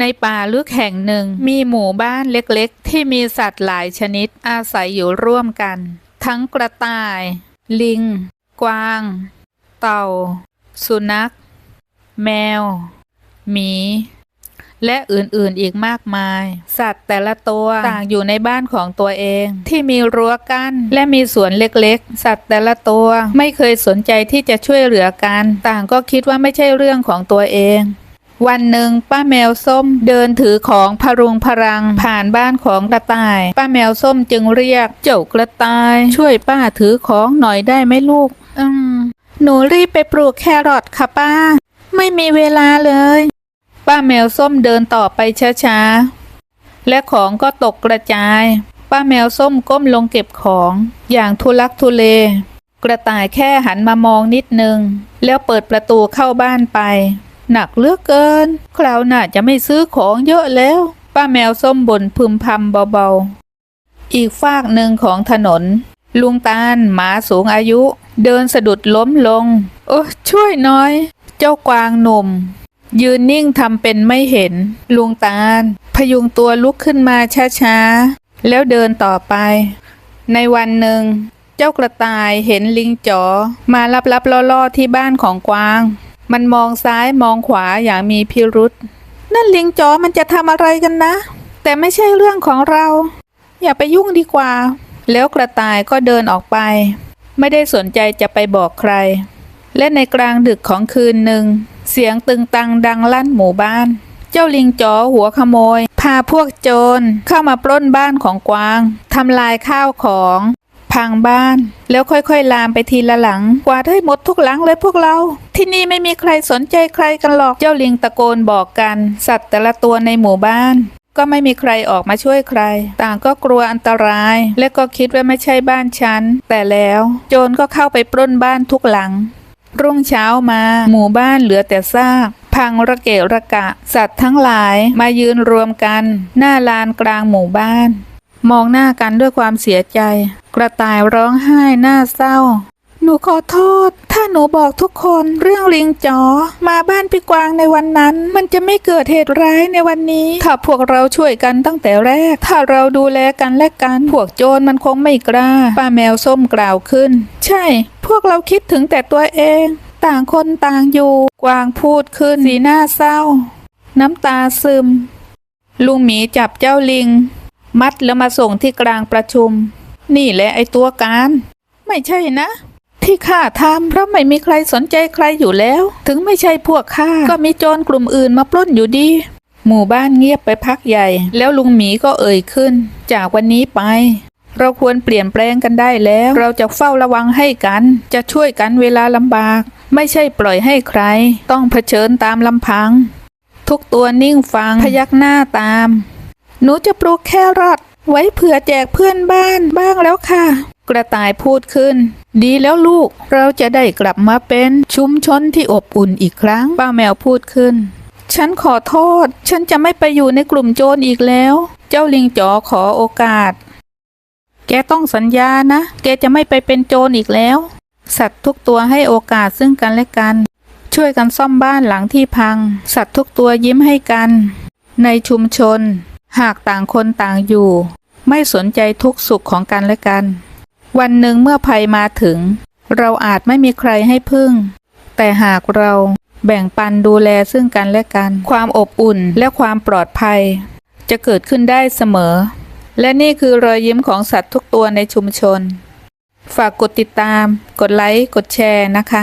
ในป่าลึกแห่งหนึ่งมีหมู่บ้านเล็กๆ ที่มีสัตว์หลายชนิดอาศัยอยู่ร่วมกัน ทั้งกระต่าย ลิง กวาง เต่า สุนัข แมว หมี และอื่นๆอีกมากมาย สัตว์แต่ละตัวต่างอยู่ในบ้านของตัวเอง ที่มีรั้วกั้นและมีสวนเล็กๆ สัตว์แต่ละตัวไม่เคยสนใจที่จะช่วยเหลือกัน ต่างก็คิดว่าไม่ใช่เรื่องของตัวเอง วันหนึ่งป้าแมวส้มเดินถือของพรุงพรังผ่านบ้านของกระต่าย ป้าแมวส้มจึงเรียกเจ้ากระต่าย ช่วยป้าถือของหน่อยได้ไหมลูก อืม หนูรีบไปปลูกแครอทค่ะป้า ไม่มีเวลาเลย ป้าแมวส้มเดินต่อไปช้าๆ และของก็ตกกระจาย ป้าแมวส้มก้มลงเก็บของอย่างทุลักทุเล กระต่ายแค่หันมามองนิดนึง แล้วเปิดประตูเข้าบ้านไป หนักเลือกเกิน คราวหน้าจะไม่ซื้อของเยอะแล้ว ป้าแมวส้มบ่นพึมพำเบาๆ อีกฝากหนึ่งของถนน ลุงตาลหมาสูงอายุ เดินสะดุดล้มลง โอ้ช่วยน่อย เจ้ากวางหนุ่ม ยืนนิ่งทำเป็นไม่เห็น ลุงตาล พยุงตัวลุกขึ้นมาช้าๆ แล้วเดินต่อไป ในวันหนึ่ง เจ้ากระต่ายเห็นลิงจ๋อมาลับๆล่อๆที่บ้านของกวาง มันมองซ้ายมองขวาอย่างมีพิรุษนั่นลิงจ๋อมันจะทำอะไรกันนะ แต่ไม่ใช่เรื่องของเรา อย่าไปยุ่งดีกว่า แล้วกระต่ายก็เดินออกไป ไม่ได้สนใจจะไปบอกใคร และในกลางดึกของคืนหนึ่ง เสียงตึงตังดังลั่นหมู่บ้าน เจ้าลิงจ๋อหัวขโมย พาพวกโจรเข้ามาปล้นบ้านของกวางทำลายข้าวของ พังบ้าน แล้วค่อยๆ ลามไปทีละหลัง กวาดให้หมดทุกหลังเลยพวกเรา ที่นี่ไม่มีใครสนใจใครกันหรอกเจ้าลิงตะโกนบอกกัน สัตว์แต่ละตัวในหมู่บ้านก็ไม่มีใครออกมาช่วยใคร ต่างก็กลัวอันตราย และก็คิดว่าไม่ใช่บ้านฉัน แต่แล้วโจรก็เข้าไปปล้นบ้านทุกหลัง รุ่งเช้ามา หมู่บ้านเหลือแต่ซาก พังระเกะระกะ สัตว์ทั้งหลายมายืนรวมกัน หน้าลานกลางหมู่บ้าน มองหน้ากันด้วยความเสียใจ กระต่ายร้องไห้หน้าเศร้า หนูขอโทษ ถ้าหนูบอกทุกคนเรื่องลิงจ๋อ มาบ้านพี่กวางในวันนั้น มันจะไม่เกิดเหตุร้ายในวันนี้ ถ้าพวกเราช่วยกันตั้งแต่แรก ถ้าเราดูแลกันและกัน พวกโจรมันคงไม่กล้า ป้าแมวส้มกล่าวขึ้น ใช่ พวกเราคิดถึงแต่ตัวเอง ต่างคนต่างอยู่ กวางพูดขึ้น สีหน้าเศร้า น้ำตาซึมลุงหมีจับเจ้าลิง มัดแล้วมาส่งที่กลางประชุม นี่แหละไอตัวการ ไม่ใช่นะ ที่ข้าทำเพราะไม่มีใครสนใจใครอยู่แล้ว ถึงไม่ใช่พวกข้าก็มีโจรกลุ่มอื่นมาปล้นอยู่ดี หมู่บ้านเงียบไปพักใหญ่ แล้วลุงหมีก็เอ่ยขึ้น จากวันนี้ไป เราควรเปลี่ยนแปลงกันได้แล้ว เราจะเฝ้าระวังให้กัน จะช่วยกันเวลาลำบาก ไม่ใช่ปล่อยให้ใคร ต้องเผชิญตามลำพัง ทุกตัวนิ่งฟังพยักหน้าตาม หนูจะปลูกแครอท ไว้เผื่อแจกเพื่อนบ้านบ้างแล้วค่ะ กระต่ายพูดขึ้น ดีแล้วลูก เราจะได้กลับมาเป็นชุมชนที่อบอุ่นอีกครั้ง ป้าแมวพูดขึ้น ฉันขอโทษ ฉันจะไม่ไปอยู่ในกลุ่มโจรอีกแล้ว เจ้าลิงจ๋อขอโอกาส แกต้องสัญญานะ แกจะไม่ไปเป็นโจรอีกแล้ว สัตว์ทุกตัวให้โอกาสซึ่งกันและกัน ช่วยกันซ่อมบ้านหลังที่พัง สัตว์ทุกตัวยิ้มให้กัน ในชุมชน หากต่างคนต่างอยู่ ไม่สนใจทุกสุขของกันและกัน วันหนึ่งเมื่อภัยมาถึง เราอาจไม่มีใครให้พึ่ง แต่หากเราแบ่งปันดูแลซึ่งกันและกัน ความอบอุ่นและความปลอดภัย จะเกิดขึ้นได้เสมอ และนี่คือรอยยิ้มของสัตว์ทุกตัวในชุมชน ฝากกดติดตาม กดไลค์ กดแชร์นะคะ